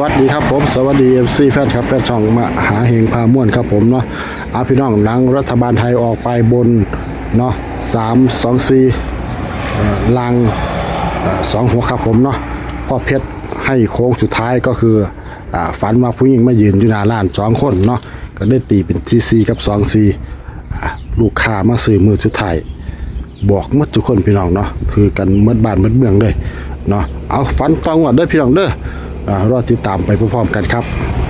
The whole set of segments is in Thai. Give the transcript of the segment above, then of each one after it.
วัสดีครับผม สวัสดีเอฟซีแฟนครับแฟนช่องมาหาเฮงพาม่วนครับผมเนาะอาพี่น้องหลังรัฐบาลไทยออกไปบนเนาะสามสองสี่ลังสองหัวครับผมเนาะพ่อเพชรให้โค้งสุดท้ายก็คืออฝันว่าผู้หญิงมายืนอยู่หน้าร้านสองคนเนาะก็ได้ตีเป็นทีซีกับสองซีลูกค้ามาซื้อมือสุดท้ายบอกหมดทุกคนพี่น้องเนาะคือกันหมดบ้านหมดเมืองเลยเนาะเอาฟันฟังว่าเด้อพี่น้องเด้อ อ่ารอติดตามไปพร้อมๆกันครับ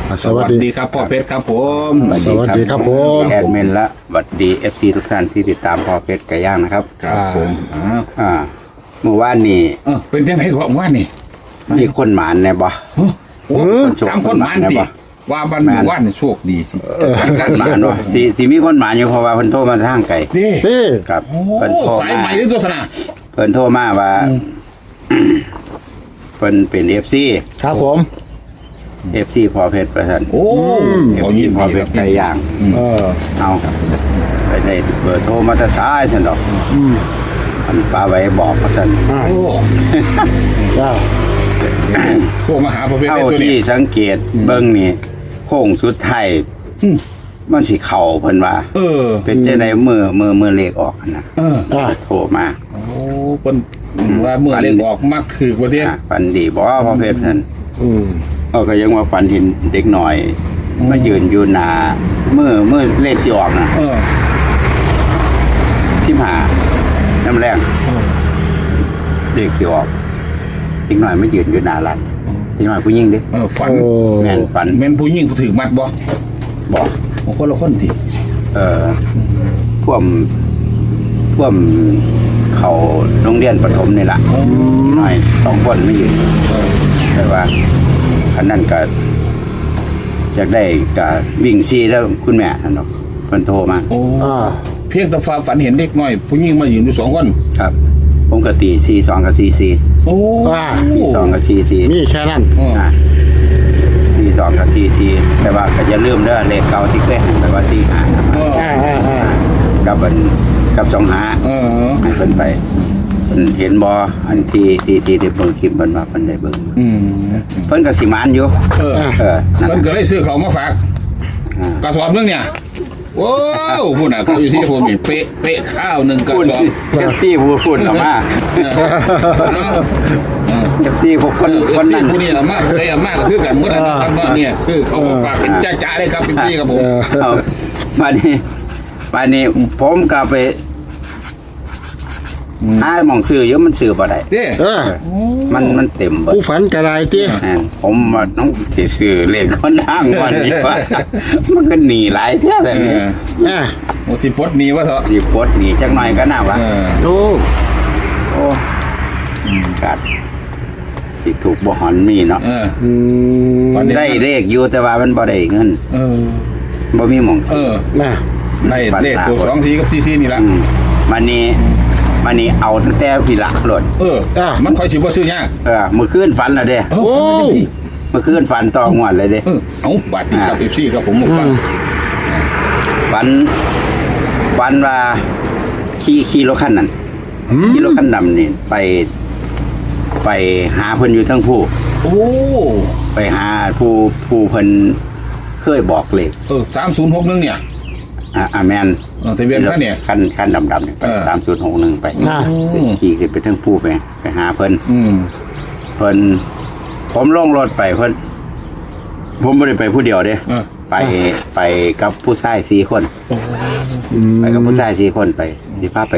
อ่าสสวัวัสสดีดีครับพ่อเพชรครับผม สวัสดีครับผม แอดมินและสวัสดีเอฟซีทุกท่านที่ติดตามพอเพชรไก่ย่างนะครับครับผมอ้าวอ่าเมื่อวานนี้เออเป็นยังไงของว่านี่มีคนหมานแน่บ่ โอ้คนโชคตามคนหมานติคนหมานว่าบันแม่นว่านี่โชคดีสิคนหมานวะสิสิมีคนหมานอยู่เพราะว่าเพิ่นโทรมาทางไก่เด้เฮ้ครับโอ้เพิ่นโทรสายมาใหม่หรือตัวสนาเพิ่นโทรมาว่า เพิ่นเป็นเอฟซีครับผม เอฟซีพอเพชรประทันโอ้เอฟเขาซียินพอดีเพคชรับรไก่ย่าง เออ เอาไปได้เบอร์โทรมาแตะซ้ายซั่นดอกอืมอันป้าไว้บอกว่าซั่นอ่าโอ้อ่าโทรมาหาพ่อเพชรเท่าได้ตัวนี้ที่สังเกตเบิ่งนี่โค้งสุดท้ายอืมมันสิเข่าเพิ่นว่า เออ เป็นจะได้มือมือมือเลขออกนะเออ อ่าโทรมา โอ้เป็น ว่าเมื่อเล็กออกมักคือกว่าเดียอะฝันดีบอกว่าพ่อเพชรนั่นอืมเอาก็ยังว่าฝันเห็นเด็กหน่อยมายืนอยู่หน้ามือมือเลขสิออกนะเออที่หาน้ำแรงเด็กสิออกเด็กหน่อยมายืนอยู่หน้าร้านเด็กหน่อยผู้หญิงเดิเออฝันโอ้แม่นฝันแม่นผู้หญิงถือมัดบ่บอกโอ้คนละคนทีเออท่วมท่วม เขาโรงเรียนประถมนี่แหละหน่อยสองคนไม่ยืนแต่ว่าคันนั้นก็อยากได้ก็วิ่งซีแล้วคุณแม่ท่านดอกเพิ่นโทรมาโอ้อ่าเพียงแต่ฟ้าฝันเห็นเด็กน้อย ผู้หญิงมายืนอยู่สองคน ครับ ผมก็ตีซีสองกับซีซีโอ้อ่า ซีสองกับซีซีมีแค่นั้นเอออ่าซีสองกับซีซีแต่ว่าก็อย่าลืมเด้อเลขเก่าที่เคยให้ไปว่าซีหาเอออ่าอ่าอ่ากับอัน กับสองหาเออ ให้เพิ่นไปเพิ่นเห็นบ่อันที่ที่ที่ได้เบิ่งคลิปเพิ่นว่าเพิ่นได้เบิ่งอืมเพิ่นก็สิมานอยู่เออเออนั่นมันน่ะก็เลยซื้อเขามาฝากอ่ากระสอบนึงเนี่ยว้าวพูดน่ะเขาอยู่ที่ผมเห็นเป๊ะเป๊ะข้าวหนึ่งกระพูดสอบเอฟซีพูดพูดออกมาเออเออเอฟซีพวกคนคนนั้นผู้นี้ละมากได้ละมากก็คือกันเมื่อไหร่นะครับว่าเนี่ยคือเขามาฝากเป็นจ้าๆเลยครับเป็นพี่ครับผม เออเอามานี่ มานี่ผมก็ไปหาหมองซื้อเยอะมันซื้อบ่ได้เด้เออมันมันเต็มเบิดผู้ฝันกระไรตีแม่นผมว่าต้องสิซื้อเลขคนทางวันนี้ว่า มันก็หนีหลายเท่าแต่เอนี่ออ่าโอ้สิปลดหนี้วะเถอะสิปลดหนีจักหน่อยก็น่าวะเออโอ้โอ้กัดสิถูกบ่หอนมีเนาะเออ อืมฝัน ได้เลขอยู่แต่ว่ามันบ่ได้เงินเออ บ่มีหม่องเอซื้ออน่ะ ได้เลขตัวสองทีกับซีซีนี่ละมมันนี่มันนี่เอาตั้งแต่พี่หลักโลดเออมันคอยสิบ่ซื้อยากเออมื้อคืนฝันแล้วเด้เออฝันว่าจังซี่เมื่อคืนฝันต่องวดเลยเด้ เออเอาบาดนี้ครับเอฟซีครับผมบอกฟังฝันฝันว่าขี่ขี่รถคันนั้นขี่รถคันดำนี่ไป ไปหาเพิ่นอยู่ทั้งผู้ โอ้ไปหาผู้ผู้เพิ่นเคยบอกเลขเออสามศูนย์หกนึงเนี่ย อ่าอ่าแม่นเออทะเบียนคันเนี่ยคันคันดำๆนี่ไปเออตามศูนย์หกหนึ่งไปน่ะขี่ขึ้นไปทั้งผู้ไปไปหาเพิ่นอืมเพิ่นผมลงรถไปเพิ่นผมไม่ได้ไปผู้เดียวเด้ เออ ไปไปกับผู้ชายสี่คนอืมไปกับผู้ชายสี่คนไปสิพาไป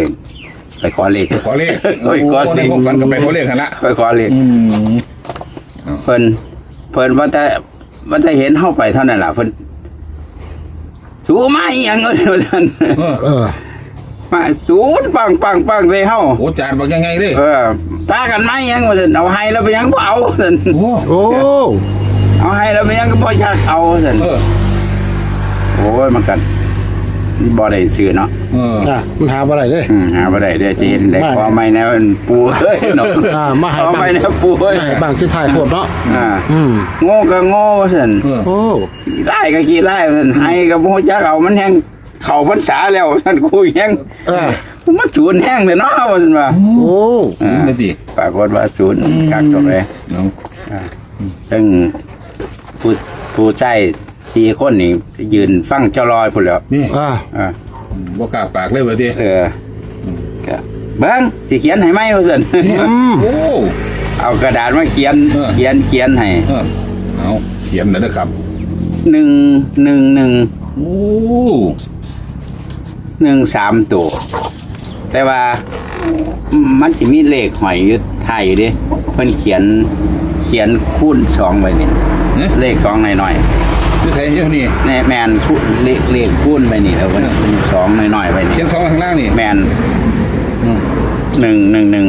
ไปขอเลข ขอเลขโอ้ยขอในเลขความฝันก็ไปขอเลขกันละไปขอเลข อืม เพิ่นเพิ่นว่าแต่ว่าแต่เห็นเข้าไปเท่านั้นล่ะเพิ่น สูมาอีหยังเอ้ยท่านเออเออ มาสูนปังปังปังใส่เฮาโอ้จานบอกยังไงเลยเออพากันมาอีหยังว่าซั่นเอาให้แล้วไปหยังบ่เอาซั่นโอ้โอ้ เอาให้แล้วไปหยังก็บ่อยากเอาซั่นเออ โอ้ยมันกัน บ่ได้ซื้อเนาะเอออะมันหาอะไรเลย อืมหาบ่ได้เด้อจะเห็นได้ไม่ขอไม่แนวปูเอ้ยเนาะอ่ามาให้ขอบ้าง ไม่แนวปูเอ้ยมาให้บ้างที่ถ่ายโพดเนาะอ่าอืมโง่ก็โง่ว่าซั่นเออโอ้ไล่ก็กี่ไล่ว่าซั่นให้ก็บ่ฮู้จักเอามันแฮงเข้าพรรษาแล้วซั่นกูแฮงเออมันศูนย์แฮงเลยเนาะว่าซั่นว่า โอ้อืมไม่ดีปรากฏว่าศูนย์กักตรงเลยเอา ซึ่งผู้ผู้ใช้ สี่คนนี่ยืนฟังเจ้าลอยพุ่นแล้วนี่อ่าอ่าบ่กล้าปากเลยว่าดิเออก็เบิ้งสิเขียนให้ไหมว่าซั่นโอ้ เอากระดาษมาเขียนเออ เขียนเขียนให้เออเอาเขียนหน่อยนะครับ หนึ่งหนึ่งหนึ่ง โอ้หนึ่งสามตัว แต่ว่ามันจะมีเลขหอยอยู่ไทายอยู่ดิเพิ่นเขียนเขียนคูณสองไว้นี่เนี่ยเลขสองหน่อย คือใส่เยอะนี่ๆแน่แมนคูเลขเลขคูณไปนี่แล้วมันเป็นสองหน่อยๆไปนี่เขียนสองข้างล่างนี่แมนอืมหนึ่งหนึ่งหนึ่ง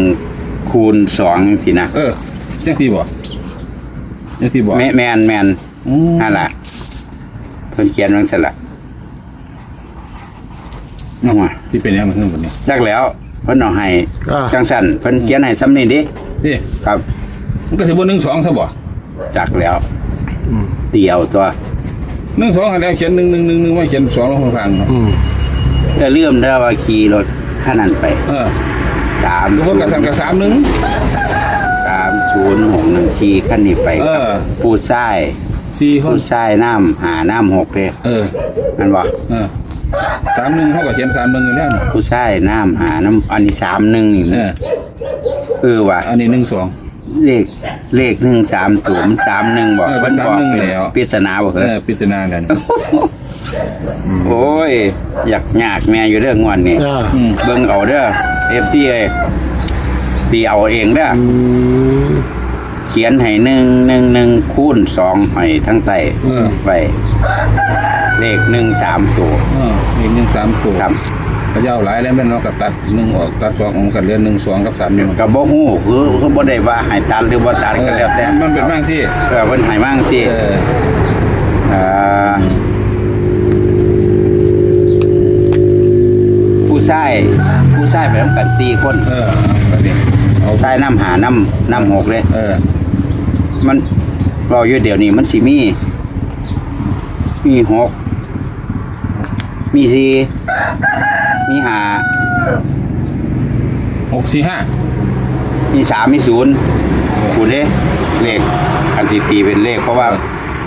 คูณสองสินะเออยังที่บ่ยังที่บ่แมแมนแมนอืมนั่นแหละเพิ่นเขียนมันสละเอามาที่เป็นยังไงขึ้นบนนี้จักแล้วเพิ่นเอาให้อ่า จังสันเพิ่นเขียนให้ซ้ำนี่ดินี่ครับ มันก็สิบ่หนึ่งสองซะบ่จักแล้วเดียวตัว หนึ่งสองอันแล้วเขียนหนึ่งหนึ่งหนึ่งหนึ่งว่าเขียนสองลงข้างล่างเนาะอืมจะเลื่อมได้ว่าขี่รถขนาดไปเออสามทุกคนกระสันกระสามหนึ่ง สามศูนย์หกหนึ่งขี่ขั้นนี้ไปเออ ผู้ชายสี่คนผู้ชายน้ำหาน้ำหกเลยเออ นั่นบ่เออสามหนึ่งเขาก็เขียนสามหนึ่งอยู่แล้วนี่ผู้ชายน้ำหาน้ำอันนี้สามหนึ่งนี่เออเออว่ะอันนี้หนึ่งสอง เลขเลขหนึ่งสามตัวมันสามหนึ่งบอกเออมันบอก31แล้ว ปริศนาบอกเอเอออปริศนากันโอ้ย อยากยากแม่อยู่เรื่องงอนนี่อ่าอืมเบิ่งเอาเด้อเอฟซีเลยตีเอาเองเด้อออืม เขียนให้หนึ่งหนึ่งหนึ่งคูณสองให้ทั้งไตเออ ไปเลขหนึ่งสามตัว เอออีกหนึ่งสามตัวครับ พระเจ้าหลายแล้วแม่นเราก็ตัดหนึ่งออกตัดสองออกกันเหลือหนึ่งสองกับสามอยู่กับบ่ฮู้คือคือบ่ได้ว่าให้ตัดหรือบ่ตัดเอก็อแล้วแต่มันเป็นบ้างสิเออเพิ่นให้มั่งสิเอออ่าผู้ชายผู้ชายไปนำกันสี่คนเออเอาแบบนี้เอาชายน้ำหาน้ำน้ำหกเลย เออ มันเราอยู่เดี๋ยวนี้มันสิมี มีหกมีสี่ มีห้าหกสี่ห้ามีสามมีศูนย์คูณเด้เลขคันสิตีเป็นเลข เพราะว่า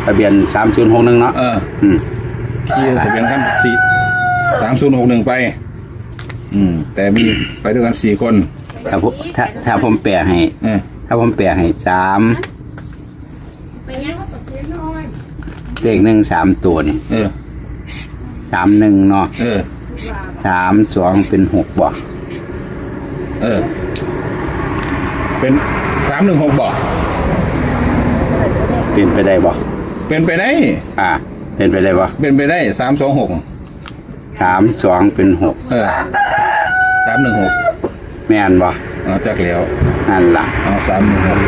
ทะเบียนสามศูนย์หกหนึ่งเนาะเอออืมขี่ทะเบียนขั้นสี่สามศูนย์หกหนึ่งไป อืม แต่มีไปด้วยกันสี่คน ถ้าผมถ้าถ้าผมแปลให้เออถ้าผมแปลให้สามไปยังก็ตกเล็กน้อยเลขหนึ่งสามตัวนี่เออสามหนึ่งเนาะเออ สามสองเป็นหกบ่เออ เป็นสามหนึ่งหกบอกเป็นไปได้บ่เป็นไปได้อ่า เป็นไปได้บ่เป็นไปได้สามสองหกสามสองเป็นหกเออสามหนึ่งหกแม่นบ่เอาจากแล้วนั่นล่ะเอาสามหนึ่งหก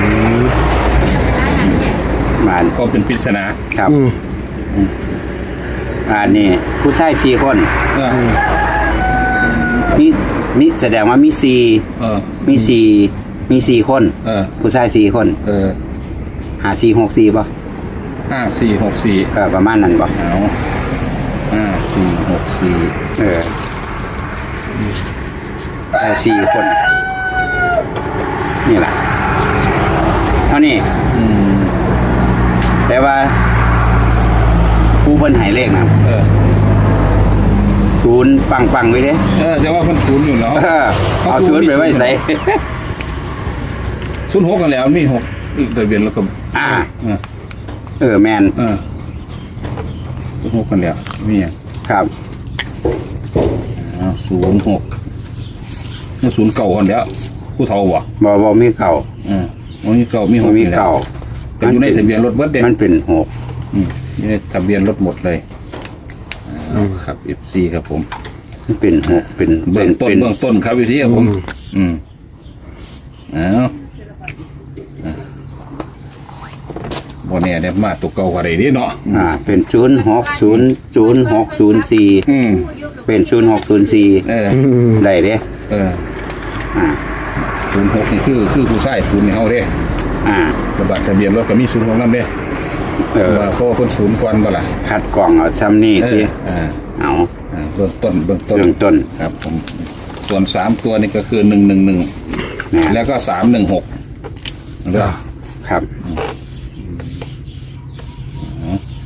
มาก็เป็นปริศนาครับ อืมอันนี้ผู้ชายสี่คน เออมีมีแสดงว่ามีสี่เออมีสี่มีสี่คน เออผู้ชายสี่คนเออหาสี่หกสี่ป่ะห้าสี่หกสี่ก็ประมาณนั้นป่ะเอาห้าสี่หกสี่เออแต่สี่คน นี่แหละเท่านี้ อืมแต่ว่า ผู้เพิ่นใหายเลขนะเออศูนย์ปังปังๆไว้เด้ เออจะว่าคนศูนย์อยู่เนาะ เออเอาศูนย์ไปไว้ใส่ ศูนย์หกกันแล้วมีหกอีกทะเบียนแล้วก็อ่า เออเออแมนเออศูนย์หกกันแล้วมีอะครับ ศูนย์หกนี่ศูนย์เก่าคนแล้วผู้เฒ่าบ่บอบอมีเก่าเออมันมีเก่ามีหบ่กมีนี่แหละเก่าแต่อยู่ในทะเบียนรถเบิดเด้มันเป็นหก อืมอยู่ในทะเบียนรถหมดเลยอ่าครับ F4 ครับผมมันเป็นหกเป็นเบื้องต้นเป็นเบื้องต้นครับพี่ที่ครับผม อืมเอาอะวันนี้เนี่ยมาตัวเก่ากว่าไรดีเนาะ อ่า เป็นศูนย์หกศูนย์ศูนย์หกศูนย์สี่อืม เป็นศูนย์หกศูนย์สี่เอออืมได้เด้เอออ่า ศูนย์หกนี่คือ คือผู้ชายศูนย์ในเฮาเด้อ่าระบาดทะเบียนรถก็มีศูนย์หกนั่นเด้ เออ ว่าเพราะว่าคนศูนย์ควันบ่ล่ะคัดกล่องเอาซ้ำนี่เอที่ออ่าเอาอ่าเบื้องต้นเบื้องต้นเบื้องต้นครับผมส่วนสามตัวนี่ก็คือหนึ่งหนึ่งหนึ่งนะแล้วก็สามหนึ่งหกเด้อครับ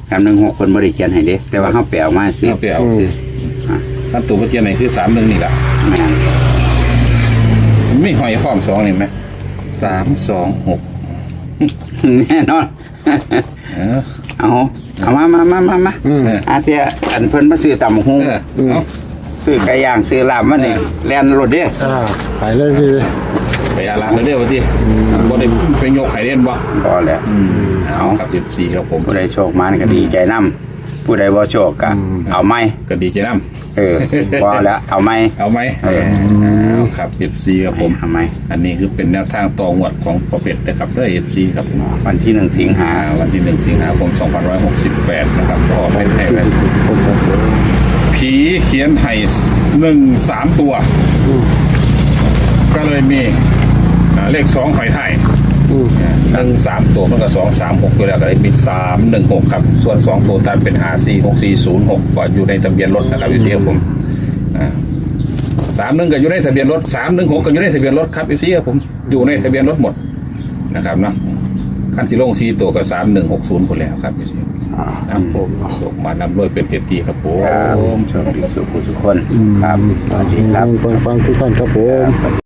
สามหนึ่งหกคนบริเขียนให้เด้แต่ว่าเขาแปลออกมาสิเอาไปเอาสิท่านตัวประเทียนไหนคือสามหนึ่งนี่แหละแม่นมีหอยพร้อมสองนี่ไหมสามสองหกแน่นอน เออ เอาเอามามามามามาอืม อาเทียอันเพิ่นมาซื้อตำหงเออเอาซื้อไก่ย่างซื้อลาบมานี่แล่นรถเด้อ่าขายเลยพี่ไปอาลามเรื่อยๆวันที่บ่ได้ไปยกไข่เล่นบ่พอแล้วเอาครับสิบสี่ครับผมผู้ใดโชคมันก็ดีใจนํ ผู้ใดบ่โชคก็เอาไหมก็ดีใจน้เออพอแล้วเอาไหมำเอาไหมเออเอาครับสิบสี่ครับผมเอาไหม อันนี้คือเป็นแนวทางต่องวดของประเป็ดนะครับด้วยเอฟซีครับวันที่หนึ่งสิงหาอ่าวันที่หนึ่งสิงหาคม2568นะครับก็เป็นไทยแลนด์ผีเขียนไห่หนึ่งสามตัว ก็เลยมีอ่าเลขสองหอยไทยอืมห นึ่งสามตัวมันก็สองสามหกตัวแล้วก็เลยมีสามหนึ่งหกครับ ส่วนสองตัวตันเป็นห้าสี่หกสี่ศูนย์หกก็อยู่ในทะเบียนรถนะครับอยู่ที่ครับผมสามหนึ่งก็อยู่ในทะเบียนรถสามหนึ่งหกก็อยู่ในทะเบียนรถครับอยู่ที่ครับผมอยู่ในทะเบียนรถหมดนะครับเนาะขั้นที่ลงสี่ตัวก็สามหนึ่งหกศูนย์คนแล้วครับอยู่ที่อ่าครับผมส่งมานำด้วยเป็นเศรษฐีครับผมครับโชคดีสุขทุกคนครับสวัสดีครับปังๆทุกท่านครับผม